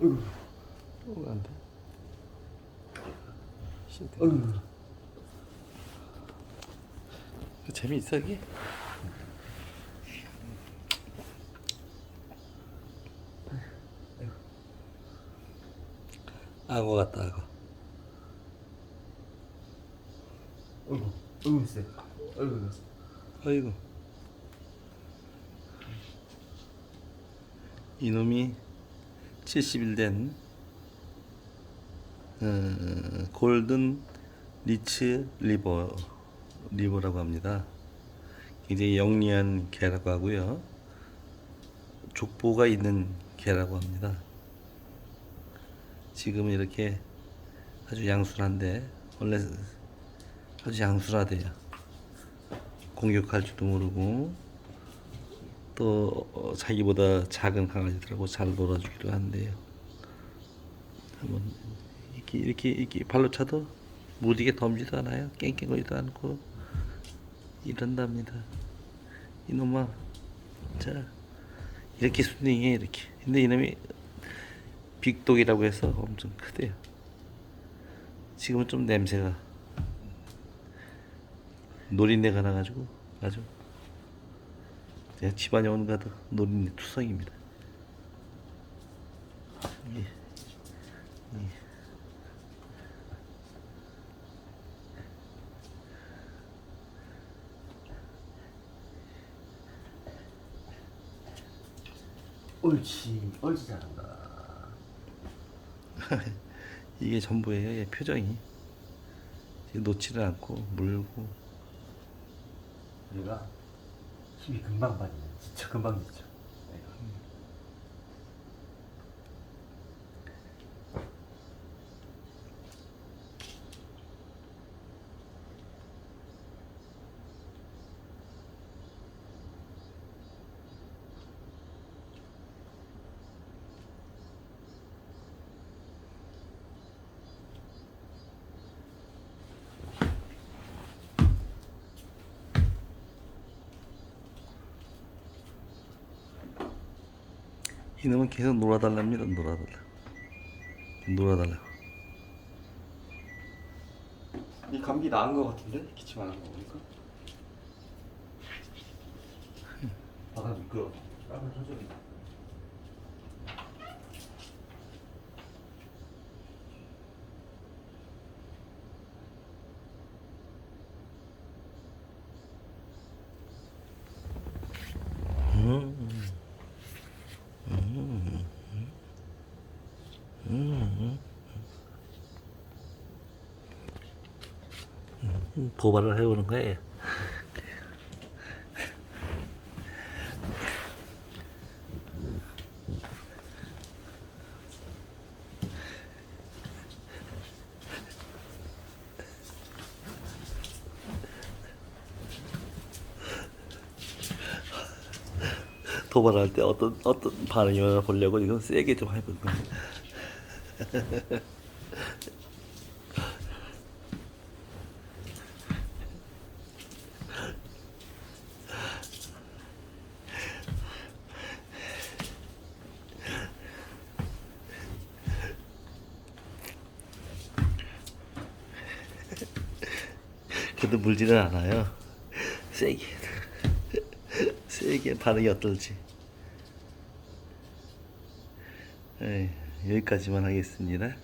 어이구, 어, 안 돼. 신대. 어이구. 재미있어 이게? 악어 같다 악어. 어이구, 어이구, 쎄. 어이구. 어이구. 이놈이 70일 된 어, 골든 리츠 리버 리버라고 합니다. 굉장히 영리한 개라고 하고요. 족보가 있는 개라고 합니다. 지금은 이렇게 아주 양술한데 원래 아주 양술하대요. 공격할 줄도 모르고 또 어, 자기보다 작은 강아지들하고 잘 놀아주기도 한대요. 한번 이렇게 이렇게 이렇게 발로 차도 무디게 덤지도 않아요. 깽깽거리도 않고 이런답니다. 이놈아, 자 이렇게 순딩해 이렇게. 근데 이놈이 빅독이라고 해서 엄청 크대요. 지금은 좀 냄새가 노린내가 나가지고 아주 그냥 집안에 가도 노린내 투성입니다. 예. 예. 옳지, 옳지 잘한다. 이게 전부예요. 얘 표정이 놓지를 않고 물고 우리가 힘이 금방 빠지네. 진짜 금방 지쳐. 이놈은 계속 놀아달랍니다. 놀아달라. 놀아달라. 이 감기 나은 거 같은데? 기침 안 하는 거 보니까. 바닥 미끄러. 땀을 터져 도발을 해오는 거예요. 도발할 때 어떤 어떤 반응이 오나 보려고 이거 세게 좀 해보는 거예요. 그래도 물지는 않아요. 세게. 세게 반응이 어떨지. 에이, 여기까지만 하겠습니다.